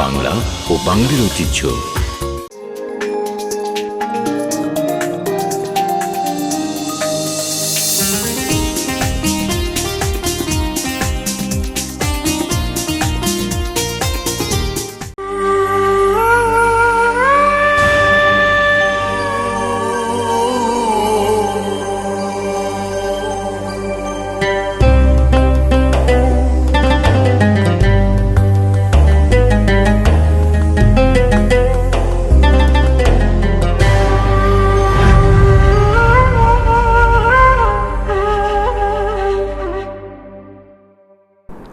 বাংলা ও বাঙালির ঐতিহ্য।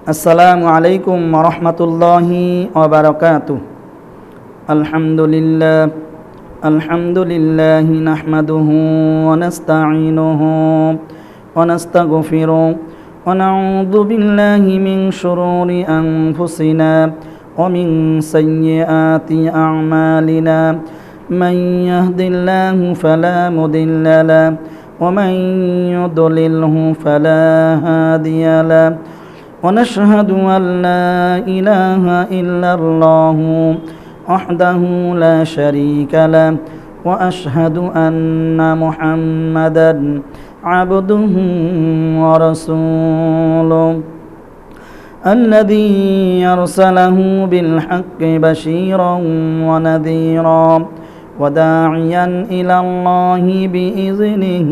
আসসালামু আলাইকুম রহমতুল্লাহি ওবরকাতু আলহামদুলিল্লাহ আলহামদুলিল্লাহ নাহমাদুহু ونستعينه ونستغفره ونعوذ بالله من شرور أنفسنا ومن سيئات أعمالنا من يهد الله فلا مضل له ومن يضلله فلا هادي له ونشهد أن لا إله إلا الله وحده لا شريك له وأشهد أن محمدا عبده ورسوله الذي يرسله بالحق بشيرا ونذيرا وداعيا إلى الله بإذنه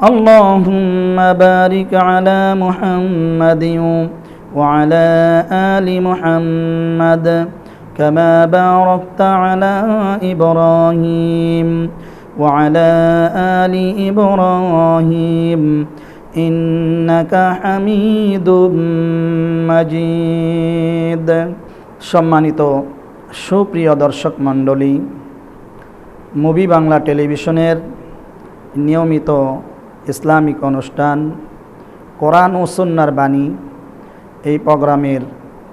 اللهم بارك على محمد وعلى آل محمد كما باركت على إبراهيم وعلى آل إبراهيم إنك حميد مجيد সম্মানিত সুপ্রিয় দর্শক মণ্ডলী মুভি বাংলা টেলিভিশনের নিয়মিত ইসলামিক অনুষ্ঠান, কোরআন ও সন্ন্যার বাণী এই প্রোগ্রামের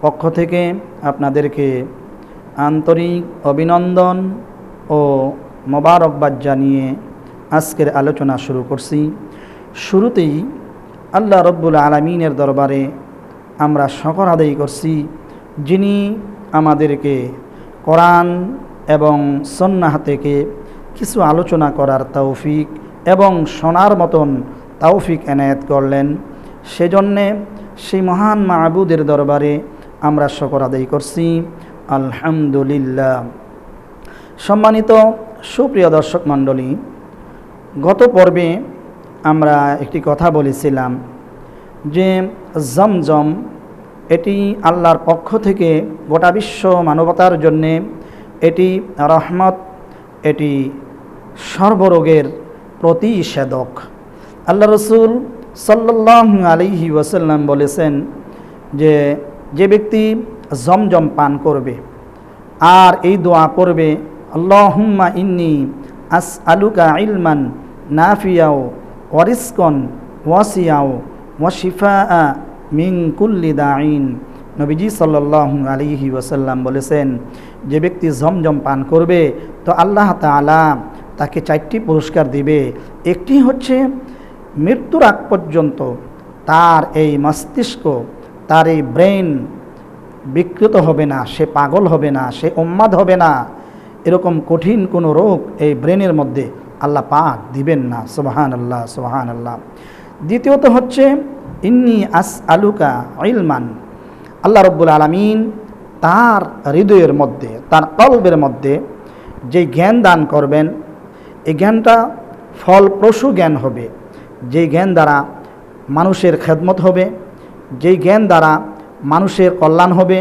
পক্ষ থেকে আপনাদেরকে আন্তরিক অভিনন্দন ও মোবারকবাদ জানিয়ে আজকের আলোচনা শুরু করছি। শুরুতেই আল্লাহ রব্বুল আলমিনের দরবারে আমরা শকর আদায় করছি যিনি আমাদেরকে কোরআন এবং সন্ন্যাহ থেকে কিছু আলোচনা করার তৌফিক এবং শোনার মতন তাওফিক এনায়েত করলেন। সেজন্যে সেই মহান মাহবুদের দরবারে আমরা শকর আদায় করছি। আলহামদুলিল্লাহ। সম্মানিত সুপ্রিয় দর্শক মণ্ডলী, গত পর্বে আমরা একটি কথা বলেছিলাম যে জমজম এটি আল্লাহর পক্ষ থেকে গোটা বিশ্ব মানবতার জন্যে এটি রহমত, এটি সর্বরোগের প্রতিষেধক। আল্লাহ রসুল সাল্লাহ আলিহি ওয়াসাল্লাম বলেছেন যে যে ব্যক্তি জমজম পান করবে আর এই দোয়া করবে, আল্লাহুম্মা ইন্নি আস আলুকা ইলমান নাফিয়াও ওয়ারিসকন ওয়াসিয়াও ওয়াশিফা মিং কুল্লি দাইন নবীজি সাল্লাহ আলিহি ওয়াসাল্লাম বলেছেন, যে ব্যক্তি জমজম পান করবে, তো আল্লাহ তালা তাকে চারটি পুরস্কার দিবে। একটি হচ্ছে মৃত্যুর আগ পর্যন্ত তার এই মস্তিষ্ক, তার এই ব্রেন বিকৃত হবে না, সে পাগল হবে না, সে উম্মাদ হবে না। এরকম কঠিন কোনো রোগ এই ব্রেনের মধ্যে আল্লাহ পাক দিবেন না। সোহান আল্লাহ সোহান আল্লাহ দ্বিতীয়ত হচ্ছে, ইন্নি আস আলুকা ইলমান। আল্লাহ রব্বুল আলমিন তার হৃদয়ের মধ্যে, তার কলবের মধ্যে যে জ্ঞান দান করবেন এই জ্ঞানটা ফলপ্রসূ জ্ঞান হবে। যেই জ্ঞান দ্বারা মানুষের খেদমত হবে, যেই জ্ঞান দ্বারা মানুষের কল্যাণ হবে,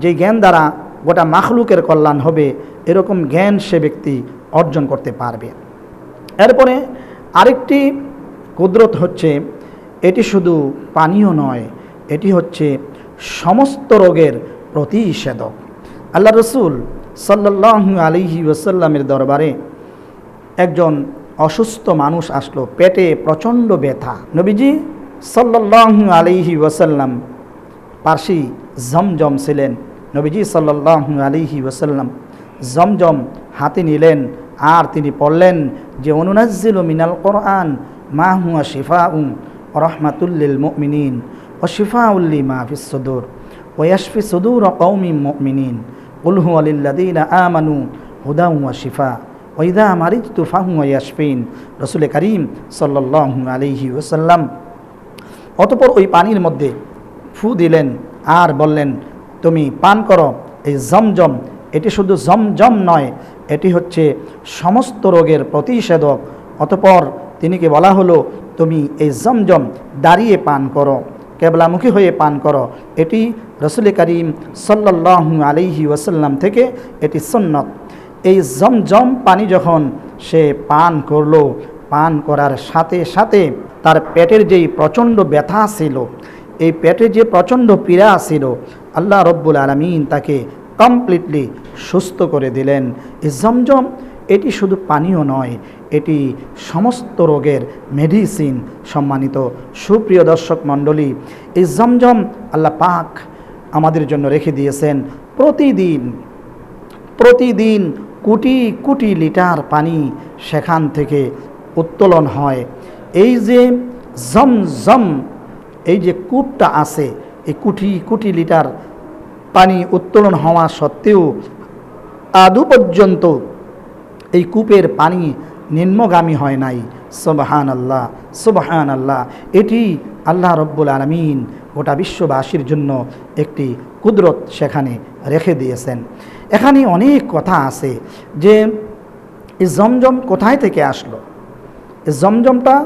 যেই জ্ঞান দ্বারা গোটা মাখলুকের কল্যাণ হবে, এরকম জ্ঞান সে ব্যক্তি অর্জন করতে পারবে। এরপরে আরেকটি কুদরত হচ্ছে, এটি শুধু পানীয় নয়, এটি হচ্ছে সমস্ত রোগের প্রতিষেধক। আল্লাহ রসুল সাল্লাহ আলিহি ওসাল্লামের দরবারে একজন অসুস্থ মানুষ আসলো, পেটে প্রচণ্ড ব্যথা। নবীজি সাল্লাহ আলিহি ওসাল্লাম পার্সি জমজম ছিলেন। নবীজি সাল্লাহ আলিহি ওসাল্লাম জমজম হাতে নিলেন, আর তিনি পড়লেন যে, অনুনাজ্জিল মিনাল কোরআন, মা হুয়া শিফা উম রহমাতুল্লিল মুমিনিন ও শিফা উল্লি মাহফিস সদুর ওয়াশফি সদুর কৌমি মুমিনিন। উলহু আলিল্লাদিন আমানু হুদা ওয়া শিফা। ওইদা মারিজ তুফাহু ইয়াসফিন রসুল করিম সাল্লাহ আলিহি ওসাল্লাম অতপর ওই পানির মধ্যে ফু দিলেন আর বললেন, তুমি পান করো, এই জমজম, এটি শুধু জমজম নয়, এটি হচ্ছে সমস্ত রোগের প্রতিষেধক। অতপর তিনিকে বলা হলো, তুমি এই জমজম দাঁড়িয়ে পান করো, কেবলামুখী হয়ে পান করো। এটি রসুল করিম সাল্লাহ আলিহি ওয়াসাল্লাম থেকে, এটি সন্নত। এই জমজম পানি যখন সে পান করল, পান করার সাথে সাথে তার পেটের যেই প্রচণ্ড ব্যথা ছিল, এই পেটে যে প্রচণ্ড পীড়া ছিল, আল্লাহ রব্বুল আলমিন তাকে কমপ্লিটলি সুস্থ করে দিলেন। এই জমজম, এটি শুধু পানীয় নয়, এটি সমস্ত রোগের মেডিসিন সম্মানিত সুপ্রিয় দর্শক মণ্ডলী, এই জমজম আল্লাহ পাক আমাদের জন্য রেখে দিয়েছেন প্রতিদিন প্রতিদিন কোটি কোটি লিটার পানি সেখান থেকে উত্তোলন হয়। এই যে জমজম, এই যে কূপটা আছে, এই কোটি কোটি লিটার পানি উত্তোলন হওয়া সত্ত্বেও আদৌ পর্যন্ত এই কূপের পানি নিম্নগামী হয় নাই। সুবহান আল্লাহ সুবহান আল্লাহ এটি আল্লাহ রব্বুল আলমিন গোটা বিশ্ববাসীর জন্য একটি কুদরত সেখানে রেখে দিয়েছেন। এখানে অনেক কথা আছে যে, এই জমজম কোথায় থেকে আসলো? এই জমজমটা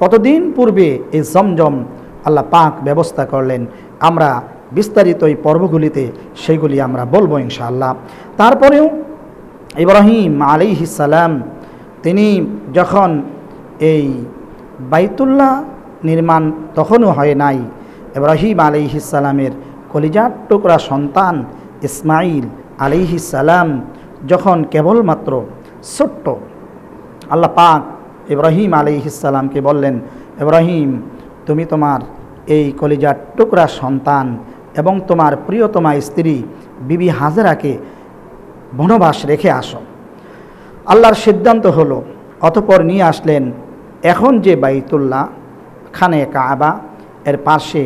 কতদিন পূর্বে এই জমজম আল্লাহ পাক ব্যবস্থা করলেন? আমরা বিস্তারিত এই পর্বগুলিতে সেইগুলি আমরা বলব ইনশাআল্লাহ। তারপরেও ইব্রাহিম সালাম, তিনি যখন এই বাইতুল্লাহ নির্মাণ তখনও হয় নাই ইব্রাহিম আলিহি সালামের কলিজার টুকরা সন্তান ইসমাইল আলিহি সালাম যখন কেবলমাত্র ছোট্ট আল্লাহ পাক ইব্রাহিম আলিহিসাল্লামকে বললেন, ইব্রাহিম, তুমি তোমার এই কলিজার টুকরা সন্তান এবং তোমার প্রিয়তমা স্ত্রী বিবি হাজরাকে বনবাস রেখে আসো। আল্লাহর সিদ্ধান্ত হলো, অতপর নিয়ে আসলেন এখন যে বাইতুল্লাহ, খানে কাবা, এর পাশে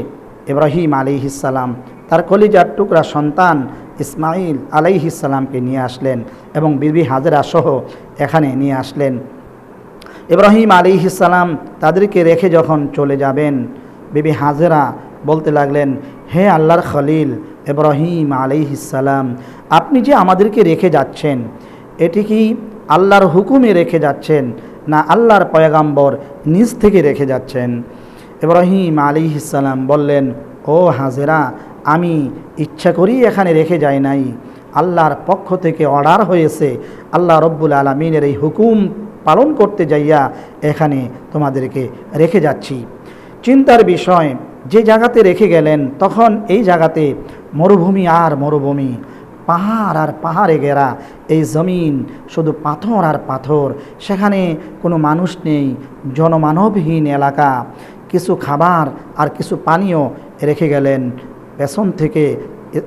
ইব্রাহিম আলিহিসাল্লাম তার কলিজার টুকরা সন্তান ইসমাইল আলাইহিসাল্লামকে নিয়ে আসলেন এবং বিবি হাজরা সহ এখানে নিয়ে আসলেন। ইব্রাহিম আলিহিসাল্লাম তাদেরকে রেখে যখন চলে যাবেন, বিবি হাজরা বলতে লাগলেন, হে আল্লাহর খলিল ইব্রাহিম আলিহিসাল্লাম আপনি যে আমাদেরকে রেখে যাচ্ছেন, এটি কি আল্লাহর হুকুমে রেখে যাচ্ছেন না আল্লাহর পয়গাম্বর নিজ থেকে রেখে যাচ্ছেন? ইব্রাহিম আলিহিসাল্লাম বললেন, ও হাজেরা, আমি ইচ্ছা করেই এখানে রেখে যাই নাই। আল্লাহর পক্ষ থেকে অর্ডার হয়েছে, আল্লাহ রব্বুল আলমিনের এই হুকুম পালন করতে যাইয়া এখানে তোমাদেরকে রেখে যাচ্ছি। চিন্তার বিষয়, যে জায়গাতে রেখে গেলেন, তখন এই জায়গাতে মরুভূমি আর মরুভূমি, পাহাড় আর পাহাড়ে ঘেরা, এই জমিন শুধু পাথর আর পাথর, সেখানে কোনো মানুষ নেই, জনমানবহীন এলাকা। কিছু খাবার আর কিছু পানীয় রেখে গেলেন। পেছন থেকে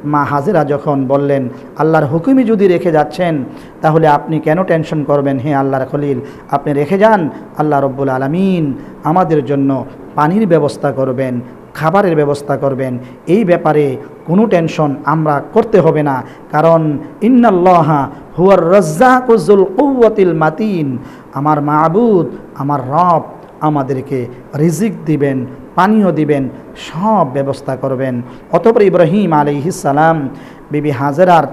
মা হাজিরা যখন বললেন, আল্লাহর হুকুমই যদি রেখে যাচ্ছেন, তাহলে আপনি কেন টেনশন করবেন? হে আল্লাহর খলিল, আপনি রেখে যান। আল্লাহ রব্বুল আলমিন আমাদের জন্য পানির ব্যবস্থা করবেন, খাবারের ব্যবস্থা করবেন। এই ব্যাপারে কোনো টেনশন আমরা করতে হবে না। কারণ, ইন্নাল্লাহা হুয়ার রজ্জাকুজুল কৌয়াতিল মাতিন। আমার মাবুদ, আমার রব আমাদেরকে রিজিক দিবেন, পানীয় দিবেন, সব ব্যবস্থা করবেন। অতপর ইব্রাহিম আলিহিসাল্লাম বিবি হাজরার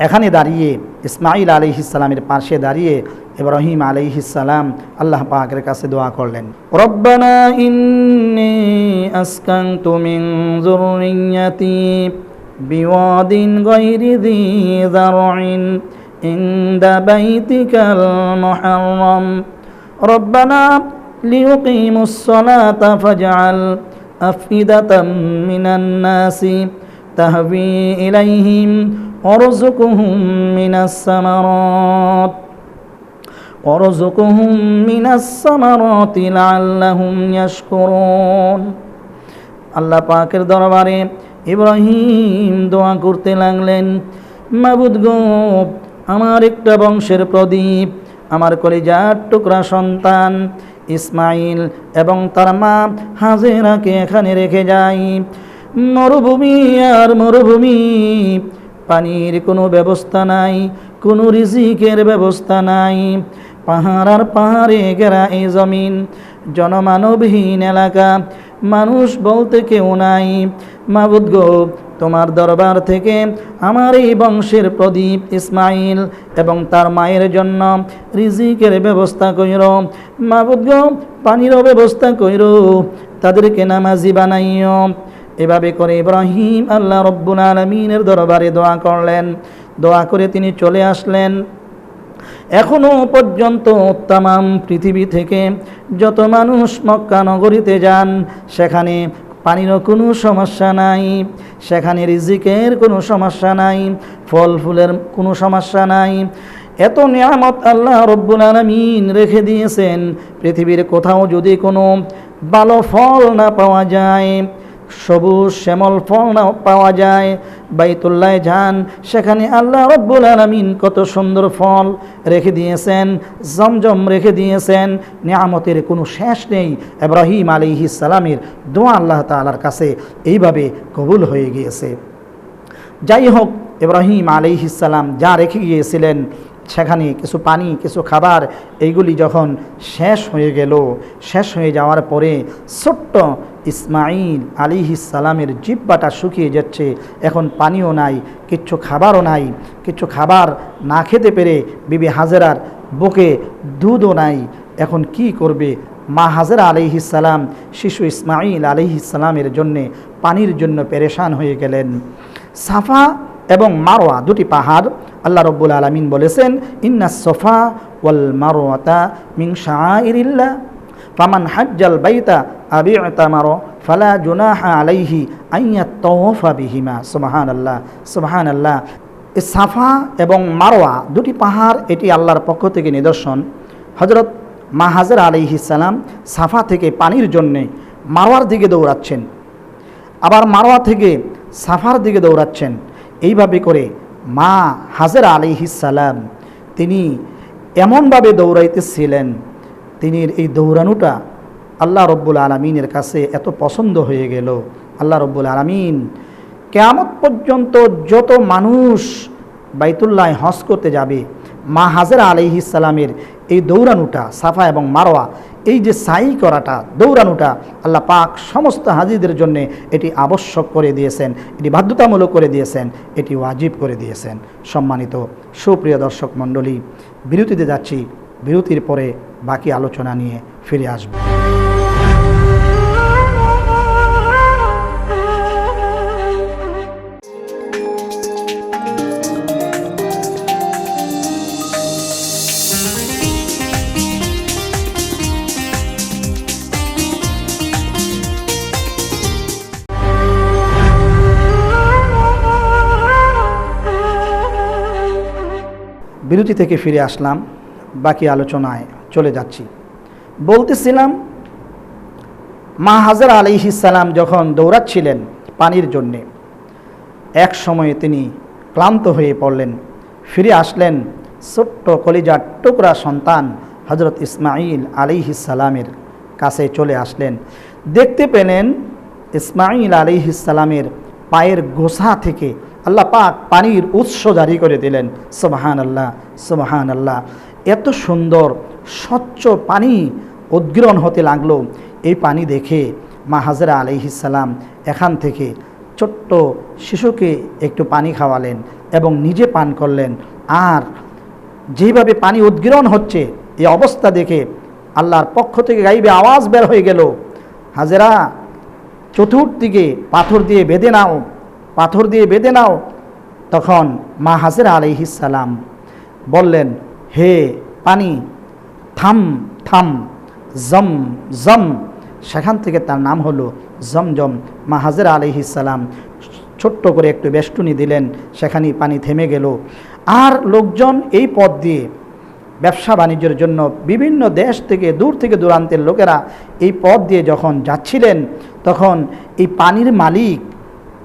এখানে দাঁড়িয়ে ইসমাইল আলিহিসাল্লামের পাশে দাঁড়িয়ে ইব্রাহিম আলিহিসাল্লাম আল্লাহ পাকের কাছে দোয়া করলেন। রব্বানা ইন্নি আসকানতু মিন বিওয়াদিন গায়রি যি যারইন ইনদা বাইতিকাল ربنا ليقيموا الصلاة فاجعل أفئدة من الناس تهوي إليهم وارزقهم من الثمرات وارزقهم من الثمرات لعلهم يشكرون আল্লাহ পাকের দরবারে ইব্রাহিম দোয়া করতে লাগলেন মাবুদ গো আমার একটা বংশের প্রদীপ আমার কলিজার টুকরা সন্তান ইসমাইল এবং তার মা হাজেরাকে এখানে রেখে যাই। মরুভূমি আর মরুভূমি, পানির কোনো ব্যবস্থা নাই, কোনো রিজিকের ব্যবস্থা নাই। পাহাড় আর পাহাড়ে ঘেরা এই জমিন, জনমানবহীন এলাকা, মানুষ বলতে কেউ নাই। মাবুদ গো তোমার দরবার থেকে আমার এই বংশের প্রদীপ ইসমাইল এবং তার মায়ের জন্য রিজিকের ব্যবস্থা কইর মাবুদ গো পানিরও ব্যবস্থা কইর, তাদেরকে নামাজি বানাইও। এভাবে করে ইব্রাহিম আল্লাহ রব্বুল আলমিনের দরবারে দোয়া করলেন। দোয়া করে তিনি চলে আসলেন। এখনও পর্যন্ত তামাম পৃথিবী থেকে যত মানুষ মক্কা নগরীতে যান, সেখানে পানিরও কোনো সমস্যা নাই, সেখানে রিজিকের কোনো সমস্যা নাই, ফল ফুলের কোনো সমস্যা নাই। এত নিয়ামত আল্লাহ রব্বুল আলমিন রেখে দিয়েছেন, পৃথিবীর কোথাও যদি কোনো ভালো ফল না পাওয়া যায় সবুজ শ্যামল ফল পাওয়া যায়। বাইতুল্লায় যান, সেখানে আল্লাহ রব্বুল আলমিন কত সুন্দর ফল রেখে দিয়েছেন, জমজম রেখে দিয়েছেন, নিয়ামতের কোনো শেষ নেই। ইব্রাহিম আলী সালামের দোয়া আল্লাহ তালার কাছে এইভাবে কবুল হয়ে গিয়েছে। যাই হোক, ইব্রাহিম আলাইহিসাল্লাম যা রেখে গিয়েছিলেন সেখানে কিছু পানি, কিছু খাবার, এইগুলি যখন শেষ হয়ে গেল, শেষ হয়ে যাওয়ার পরে ছোট্ট ইসমাইল আলিহিসালামের জিব্বাটা শুকিয়ে যাচ্ছে। এখন পানিও নাই, কিচ্ছু খাবারও নাই, কিছু খাবার না খেতে পেরে বিবি হাজেরার বুকে দুধও নাই। এখন কি করবে? মা হাজেরা আলিহিসাল্লাম শিশু ইসমাইল আলিহিসাল্লামের জন্যে পানির জন্য পেরেশান হয়ে গেলেন। সাফা এবং মারোয়া, দুটি পাহাড়, আল্লাহ রব্বুল আলমিন বলেছেন, ইন্না সোফা ওয়াল মারোয়াতা মিং শাহরিল্লা ফামান হাজ্জাল বাইতা আবি মারো ফালা জুনাহা আলাইহি আইয়া তওফা বিহিমা। সুবাহান আল্লাহ সুবাহান আল্লাহ সাফা এবং মারোয়া, দুটি পাহাড়, এটি আল্লাহর পক্ষ থেকে নিদর্শন। হজরত মাহাজের আলিহিসাল্লাম সাফা থেকে পানির জন্যে মারোয়ার দিকে দৌড়াচ্ছেন। আবার মারোয়া থেকে সাফার দিকে দৌড়াচ্ছেন। এইভাবে করে মা হাজের আলিহিসাল্লাম তিনি এমনভাবে দৌড়াইতেছিলেন, তিনি এই দৌড়ানোটা আল্লাহ রব্বুল আলমিনের কাছে এত পছন্দ হয়ে গেল। আল্লাহ রব্বুল আলমিন কেয়ামত পর্যন্ত যত মানুষ বাইতুল্লাহ হজ করতে যাবে, মা হাজেরা আলিহিসাল্লামের এই দৌড়ানোটা, সাফা এবং মারোয়া এই যে সাই করাটা, দৌড়ানোটা আল্লাহ পাক সমস্ত হাজিদের জন্য এটি আবশ্যক করে দিয়েছেন, এটি বাধ্যতামূলক করে দিয়েছেন, এটি ওয়াজিব করে দিয়েছেন। সম্মানিত সুপ্রিয় দর্শক মণ্ডলী, বিরতিতে যাচ্ছি। বিরতির পরে বাকি আলোচনা নিয়ে ফিরে আসব। বিরতি থেকে ফিরে আসলাম, বাকি আলোচনায় চলে যাচ্ছি। বলতেছিলাম, মা হাজার আলিহিসাল্লাম যখন দৌড়াচ্ছিলেন পানির জন্যে, এক সময়ে তিনি ক্লান্ত হয়ে পড়লেন। ফিরে আসলেন ছোট্ট কলিজার টুকরা সন্তান হজরত ইসমাইল আলিহিসাল্লামের কাছে চলে আসলেন। দেখতে পেলেন ইসমাইল আলিহিসাল্লামের পায়ের গোসা থেকে আল্লাহ পাক পানির উৎস জারি করে দিলেন। সুবাহান আল্লাহ সুবাহান আল্লাহ এত সুন্দর, স্বচ্ছ পানি উদ্গীরণ হতে লাগল। এই পানি দেখে মা হাজরা আলিহিসাল্লাম এখান থেকে ছোট্ট শিশুকে একটু পানি খাওয়ালেন এবং নিজে পান করলেন। আর যেভাবে পানি উদ্গীরণ হচ্ছে, এই অবস্থা দেখে আল্লাহর পক্ষ থেকে গাইবে আওয়াজ বের হয়ে গেল। হাজেরা চতুর্দিকে পাথর দিয়ে বেঁধে নাও। পাথর দিয়ে বেঁধে নাও। তখন মা হাজেরা আলিহিসাল্লাম বললেন, হে পানি, থাম থাম, জম জম। সেখান থেকে তার নাম হলো জমজম মা হাজেরা আলিহিসাল্লাম ছোট্ট করে একটু বেষ্টনী দিলেন, সেখানেই পানি থেমে গেল। আর লোকজন এই পথ দিয়ে ব্যবসা বাণিজ্যের জন্য বিভিন্ন দেশ থেকে দূর থেকে দূরান্তের লোকেরা এই পথ দিয়ে যখন যাচ্ছিলেন, তখন এই পানির মালিক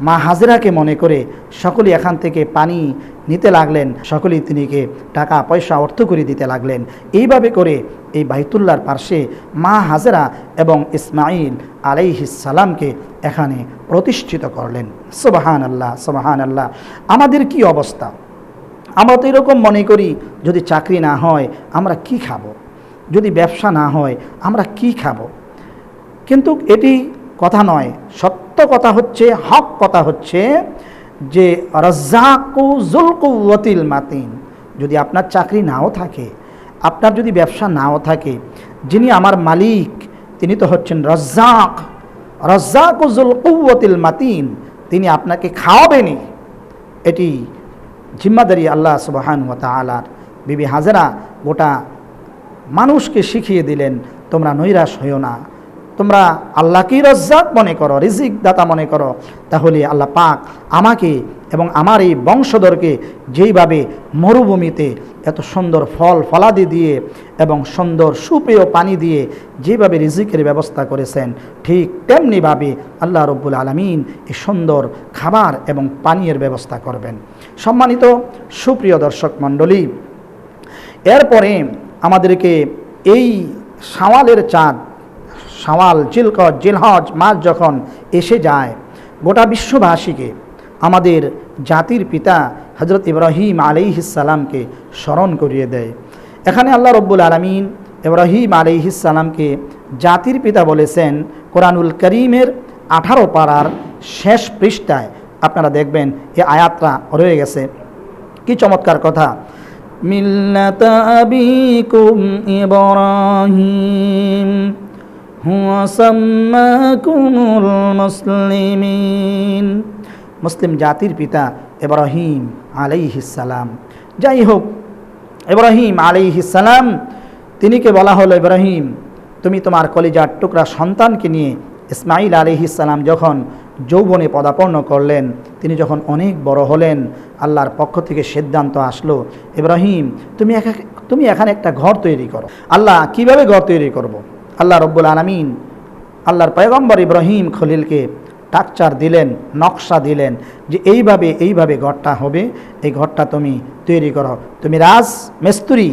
মা হাজরাকে মনে করে সকলেই এখান থেকে পানি নিতে লাগলেন। সকলেই তিনিকে টাকা, পয়সা, অর্থ করে দিতে লাগলেন। এইভাবে করে এই বাইতুল্লার পার্শ্বে মা হাজরা এবং ইসমাইল আলাইহিসালামকে এখানে প্রতিষ্ঠিত করলেন। সোবাহান আল্লাহ সোবাহান আল্লাহ আমাদের কি অবস্থা? আমরা তো এরকম মনে করি, যদি চাকরি না হয়, আমরা কি খাব? যদি ব্যবসা না হয়, আমরা কি খাব? কিন্তু এটি কথা নয়, সত্য কথা হচ্ছে, হক কথা হচ্ছে যে রাজ্জাকু জুলকুয়াতিল মাতিন, যদি আপনার চাকরি নাও থাকে, আপনার যদি ব্যবসা নাও থাকে, যিনি আমার মালিক, তিনি তো হচ্ছেন রজ্জাক। রজ্জাকু জুলকুয়াতিল মাতিন, তিনি আপনাকে খাওয়াবেনই এটি জিম্মাদারি আল্লাহ সুবাহান তালার বিবি হাজারা গোটা মানুষকে শিখিয়ে দিলেন, তোমরা নৈরাশ হইও না। তোমরা আল্লাহকেই রজ্জাক মনে করো রিজিক দাতা মনে করো। তাহলে আল্লাহ পাক আমাকে এবং আমার এই বংশধরকে যেইভাবে মরুভূমিতে এত সুন্দর ফল ফলাদি দিয়ে এবং সুন্দর সুপেয় পানি দিয়ে যেভাবে রিজিকের ব্যবস্থা করেছেন, ঠিক তেমনিভাবে আল্লাহ রব্বুল আলমিন এই সুন্দর খাবার এবং পানীয়ের ব্যবস্থা করবেন। সম্মানিত সুপ্রিয় দর্শক মণ্ডলী, এরপরে আমাদেরকে এই সাওয়ালের চাঁদ সাওয়াল জিলকট জিলহজ মাস যখন এসে যায় গোটা বিশ্ববাসীকে, আমাদের জাতির পিতা হজরত ইব্রাহিম আলাইহিসালামকে স্মরণ করিয়ে দেয়। এখানে আল্লাহ রব্বুল আলমিন ইব্রাহিম আলাইহিসালামকে জাতির পিতা বলেছেন। কোরআনুল করিমের আঠারো পাড়ার শেষ পৃষ্ঠায় আপনারা দেখবেন এ আয়াতটা রয়ে গেছে। কি চমৎকার কথা। মিল্লাত ইব্রাহিম। মুসলিমিন। মুসলিম জাতির পিতা ইব্রাহিম আলাইহিসালাম যাই হোক, ইব্রাহিম আলাইহিসালাম তিনিকে বলা হলো, ইব্রাহিম, তুমি তোমার কলিজার টুকরা সন্তানকে নিয়ে ইসমাইল আলিহিসাল্লাম যখন যৌবনে পদাপন্ন করলেন, তিনি যখন অনেক বড় হলেন, আল্লাহর পক্ষ থেকে সিদ্ধান্ত আসলো, ইব্রাহিম, তুমি একা- তুমি এখানে একটা ঘর তৈরি করো। আল্লাহ কীভাবে ঘর তৈরি করব। আল্লাহ রব্বুল আলমিন আল্লাহর পয়গম্বর ইব্রাহিম খলিলকে টাকচার দিলেন, নকশা দিলেন যে এইভাবে এইভাবে ঘরটা হবে, এই ঘরটা তুমি তৈরি করো। তুমি রাজ, মেস্তুরি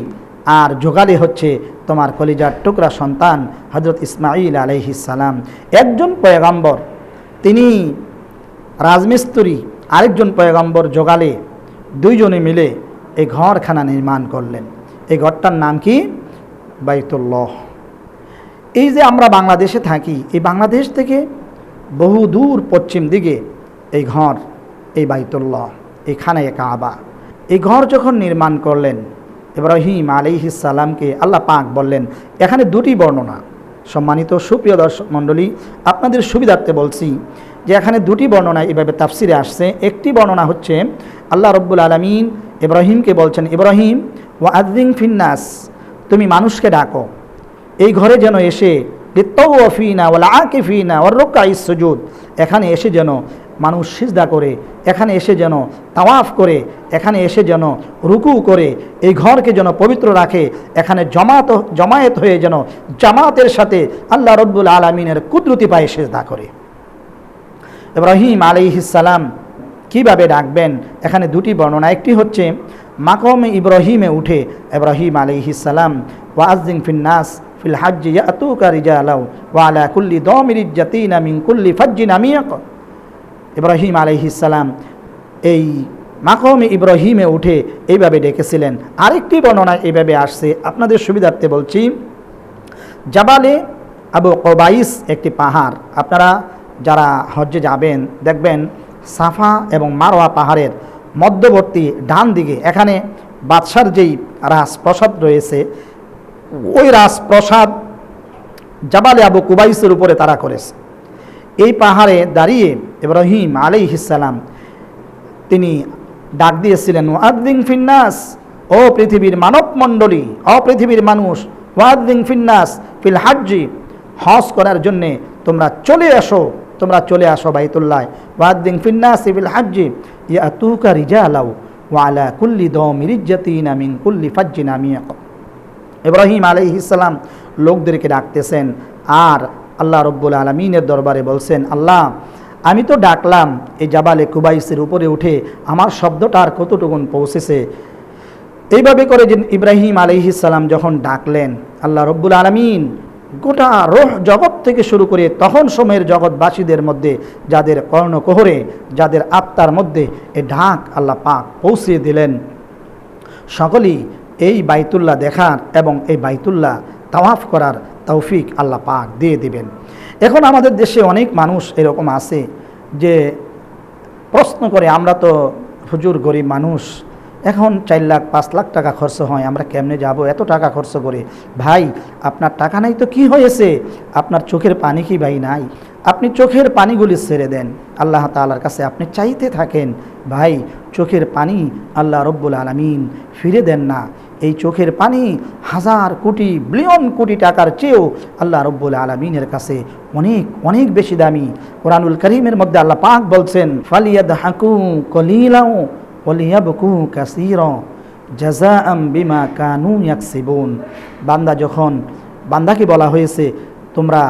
আর যোগালি হচ্ছে তোমার কলিজার টুকরা সন্তান হজরত ইসমাইল আলহিসাল্লাম একজন পয়গম্বর, তিনি রাজমিস্ত্রি আরেকজন পয়গম্বর যোগালে দুইজনে মিলে এই ঘরখানা নির্মাণ করলেন। এই ঘরটার নাম কি? বাইতুল্লাহ। এই যে আমরা বাংলাদেশে থাকি, এই বাংলাদেশ থেকে বহু দূর পশ্চিম দিকে এই ঘর, এই বাইতুল্লাহ এই খানায় কাবা। এই ঘর যখন নির্মাণ করলেন, ইব্রাহিম সালামকে আল্লাহ পাক বললেন, এখানে দুটি বর্ণনা। সম্মানিত সুপ্রিয় দর্শক মণ্ডলী, আপনাদের সুবিধার্থে বলছি যে এখানে দুটি বর্ণনা এভাবে তাফসিরে আসছে। একটি বর্ণনা হচ্ছে, আল্লাহ রব্বুল আলমিন ইব্রাহিমকে বলছেন, ইব্রাহিম ও আদিং ফিন্নাস তুমি মানুষকে ডাকো। এই ঘরে যেন এসে ফিনা ওলা ফিনা ওর রোকা ইসুদ এখানে এসে যেন মানুষ সিজদা করে, এখানে এসে যেন তাওয়াফ করে, এখানে এসে যেন রুকু করে, এই ঘরকে যেন পবিত্র রাখে, এখানে জমাত, জমায়েত হয়ে যেন জামাতের সাথে আল্লাহ রব্বুল আলমিনের কুদরতি পায়ে সেজদা করে। ইব্রাহিম আলিহিসাল্লাম কীভাবে ডাকবেন? এখানে দুটি বর্ণনা, একটি হচ্ছে, মাকম ইব্রাহিমে উঠে ইব্রাহিম আলিহিসাল্লাম ওয়াজিং ফিন্নাস ফিল হাজ্জি ইয়াতুকা রিজালাও ওয়া আলা কুল্লি দামিরিজ জাতিনা মিন কুল্লি ফাজ্জিন আমিয়াক। ইব্রাহিম আলাইহিসাল্লাম এই মাকমে ইব্রাহিমে উঠে এইভাবে ডেকেছিলেন। আরেকটি বর্ণনা এইভাবে আসছে, আপনাদের সুবিধার্থে বলছি। জাবালে আবু কবাইস একটি পাহাড়। আপনারা যারা হজ্জে যাবেন, দেখবেন সাফা এবং মারোয়া পাহাড়ের মধ্যবর্তী ডান দিকে এখানে বাদশার যেই রাজপ্রসাদ রয়েছে ওই রাজপ্রসাদ জাবালে আবু কুবাইসের উপরে তারা করেছে। এই পাহাড়ে দাঁড়িয়ে ইব্রাহিম আলাইহিসাল্লাম তিনি ডাক দিয়েছিলেন ওয়াদ্দিং ফিন্নাস, ও পৃথিবীর মানব মণ্ডলী ও পৃথিবীর মানুষ ওয়াদ্দিং ফিন্নাস ফিল হাজ্জি, হজ করার জন্যে তোমরা চলে আসো, তোমরা চলে আসো বাইতুল্লাহ। ওয়াদ্দিন ফিন্না সিবিল হাজ্জি ইয়া তুকা রিজা আলাউ ওয়ালা কুল্লি দমিরিজ্জাতিন আমিন কুল্লি ফাজ্জিন আমিয়াক ইব্রাহিম আলাইহিসাল্লাম লোকদেরকে ডাকতেছেন। আর আল্লাহ রব্বুল আলমিনের দরবারে বলছেন, আল্লাহ, আমি তো ডাকলাম এই জাবালে কুবাইসের উপরে উঠে আমার শব্দটা আর কতটুকুন পৌঁছেছে? এইভাবে করে যে ইব্রাহিম আলাইহিসাল্লাম যখন ডাকলেন, আল্লাহ রব্বুল আলমিন গোটা রোহ জগৎ থেকে শুরু করে তখন সময়ের জগৎবাসীদের মধ্যে, যাদের কর্ণকোহরে, যাদের আত্মার মধ্যে এ ঢাক আল্লাহ পাক পৌঁছে দিলেন। সকলেই এই বাইতুল্লাহ দেখার এবং এই বাইতুল্লাহ তাওয়াফ করার তৌফিক আল্লাহ পাক দিয়ে দিবেন। এখন আমাদের দেশে অনেক মানুষ এরকম আছে যে প্রশ্ন করে, আমরা তো হুজুর গরিব মানুষ, এখন চার লাখ, পাঁচ লাখ টাকা খরচ হয়, আমরা কেমনে যাব? এত টাকা খরচ করে। ভাই, আপনার টাকা নাই তো কি হয়েছে? আপনার চোখের পানি কি ভাই নাই? আপনি চোখের পানিগুলি ছেড়ে দেন। আল্লাহ তালার কাছে আপনি চাইতে থাকেন, ভাই, চোখের পানি আল্লাহ রব্বুল আলমিন ফিরে দেন না। এই চোখের পানি হাজার কোটি, বিলিয়ন কোটি টাকার চেয়েও আল্লাহ রব্বুল আলমিনের কাছে অনেক অনেক বেশি দামি। কোরআনুল করিমের মধ্যে আল্লাহ পাক বলছেন ফালিয়াদ হাকু কলিলাও ওলিয়াবকু কাসির জাজা আম বিমা কানু ইয়াকসিবুন। বান্দা যখন, বান্দাকে বলা হয়েছে, তোমরা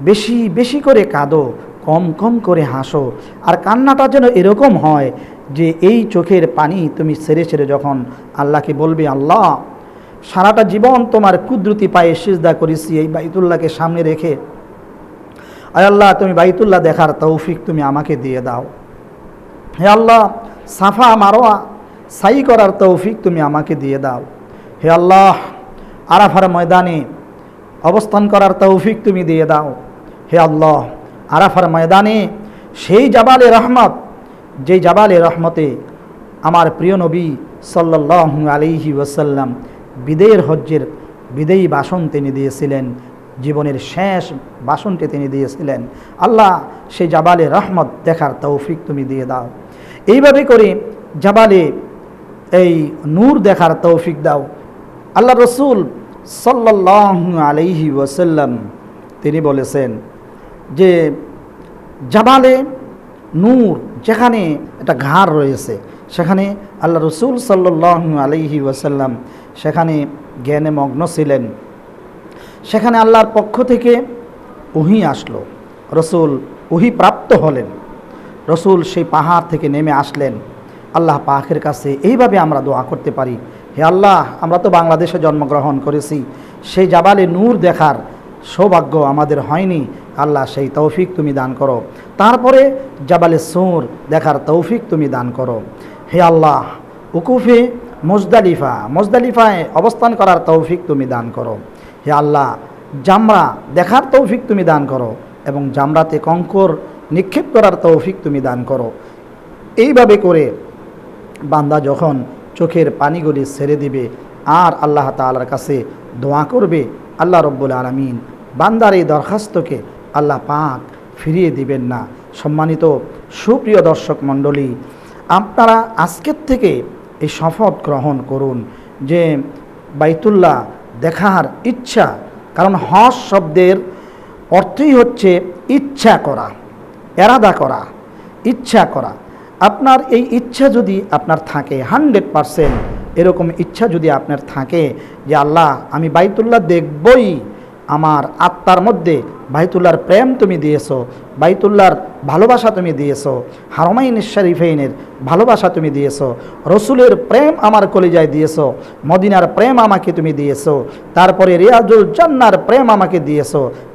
বেশি বেশি করে কাঁদো, কম কম করে হাসো। আর কান্নাটা যেন এরকম হয় যে এই চোখের পানি তুমি সেরে সেরে যখন আল্লাহকে বলবে, আল্লাহ, সারাটা জীবন তোমার কুদরতি পায়ে সিজদা করেছি এই বাইতুল্লাহকে সামনে রেখে। আয় আল্লাহ, তুমি বাইতুল্লাহ দেখার তৌফিক তুমি আমাকে দিয়ে দাও। হে আল্লাহ, সাফা মারোয়া, সাই করার তৌফিক তুমি আমাকে দিয়ে দাও। হে আল্লাহ, আরাফার ময়দানে অবস্থান করার তৌফিক তুমি দিয়ে দাও। হে আল্লাহ, আরাফার ময়দানে সেই জাবালে রহমত, যেই জাবালে রহমতে আমার প্রিয় নবী সাল্লাহ আলিহি ওয়াসাল্লাম বিদেয়ের হজ্জের বিদেয়ী বাসন তিনি দিয়েছিলেন, জীবনের শেষ বাসনটি তিনি দিয়েছিলেন। আল্লাহ সেই জাবালে রহমত দেখার তৌফিক তুমি দিয়ে দাও। এইভাবে করে জাবালে এই নূর দেখার তৌফিক দাও। আল্লাহ রসুল সাল্লাহ আলাইহি ওয়াসাল্লাম তিনি বলেছেন যে জাবালে নূর, যেখানে একটা ঘাড় রয়েছে, সেখানে আল্লাহ রসুল সাল্লাহ আলাইহি ওয়াসাল্লাম সেখানে জ্ঞানে মগ্ন ছিলেন। সেখানে আল্লাহর পক্ষ থেকে উহি আসলো। রসুল উহি প্রাপ্ত হলেন। রসুল সেই পাহাড় থেকে নেমে আসলেন। আল্লাহ পাকের কাছে এইভাবে আমরা দোয়া করতে পারি, হে আল্লাহ, আমরা তো বাংলাদেশে জন্মগ্রহণ করেছি। সেই জাবালে নূর দেখার সৌভাগ্য আমাদের হয়নি। আল্লাহ সেই তৌফিক তুমি দান করো। তারপরে জাবালে সুর দেখার তৌফিক তুমি দান করো। হে আল্লাহ, উকুফে মজদালিফা, মজদালিফায় অবস্থান করার তৌফিক তুমি দান করো। হে আল্লাহ, জামরা দেখার তৌফিক তুমি দান করো এবং জামরাতে কঙ্কর নিক্ষেপ করার তৌফিক তুমি দান করো। এইভাবে করে বান্দা যখন চোখের পানিগুলি ছেড়ে দিবে, আর আল্লাহ তালার কাছে দোয়া করবে, আল্লাহ রব্বুল আলমিন বান্দার এই দরখাস্তকে আল্লাহ পাক ফিরিয়ে দিবেন না। সম্মানিত সুপ্রিয় দর্শক মণ্ডলী, আপনারা আজকের থেকে এই শপথ গ্রহণ করুন যে বাইতুল্লাহ দেখার ইচ্ছা, কারণ হস শব্দের অর্থই হচ্ছে ইচ্ছা করা, এরাদা করা, ইচ্ছা করা। আপনার এই ইচ্ছা যদি আপনার থাকে, হান্ড্রেড পারসেন্ট এরকম ইচ্ছা যদি আপনার থাকে যে, আল্লাহ আমি বাইতুল্লাহ দেখবই, আমার আত্মার মধ্যে বাইতুল্লাহর প্রেম তুমি দিয়েছ, বাইতুল্লাহর ভালোবাসা তুমি দিয়েছ, হারমাইন শরীফাইনের ভালোবাসা তুমি দিয়েছ, রসুলের প্রেম আমার কলিজায় দিয়েছ, মদিনার প্রেম আমাকে তুমি দিয়েছ, তারপরে রিয়াজুল জান্নার প্রেম আমাকে দিয়েছ,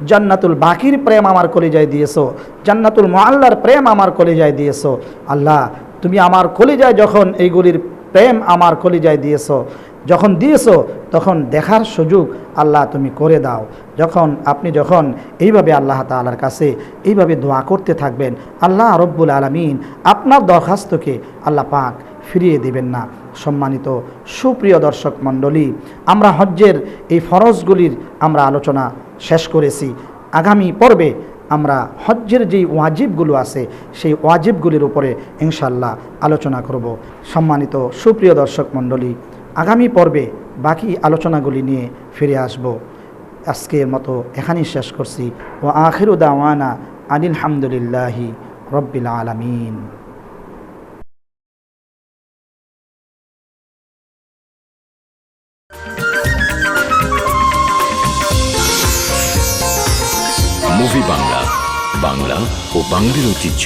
জান্নাতুল বাকির প্রেম আমার কলিজায় দিয়েছ, জান্নাতুল মোয়াল্লার প্রেম আমার কলিজায় দিয়েছ। আল্লাহ, তুমি আমার কলিজায় যখন এইগুলির প্রেম আমার কলিজায় দিয়েছ, যখন দিয়েছ, তখন দেখার সুযোগ আল্লাহ তুমি করে দাও। যখন আপনি যখন এইভাবে আল্লাহ তালার কাছে এইভাবে দোয়া করতে থাকবেন, আল্লাহ রব্বুল আলমিন আপনার দরখাস্তকে আল্লাহ পাক ফিরিয়ে দেবেন না। সম্মানিত সুপ্রিয় দর্শক মণ্ডলী, আমরা হজ্জের এই ফরজগুলির আমরা আলোচনা শেষ করেছি। আগামী পর্বে আমরা হজ্জের যেই ওয়াজিবগুলো আছে, সেই ওয়াজিবগুলির উপরে ইনশাল্লাহ আলোচনা করব। সম্মানিত সুপ্রিয় দর্শক মণ্ডলী, আগামী পর্বে বাকি আলোচনাগুলি নিয়ে ফিরে আসব। আজকের মতো এখানেই শেষ করছি। ও আখিরু দাওয়ানা আনিলহামদুলিল্লাহি রব্বিল আলমিন। বাংলা বাংলা ও বাঙালির ঐতিহ্য।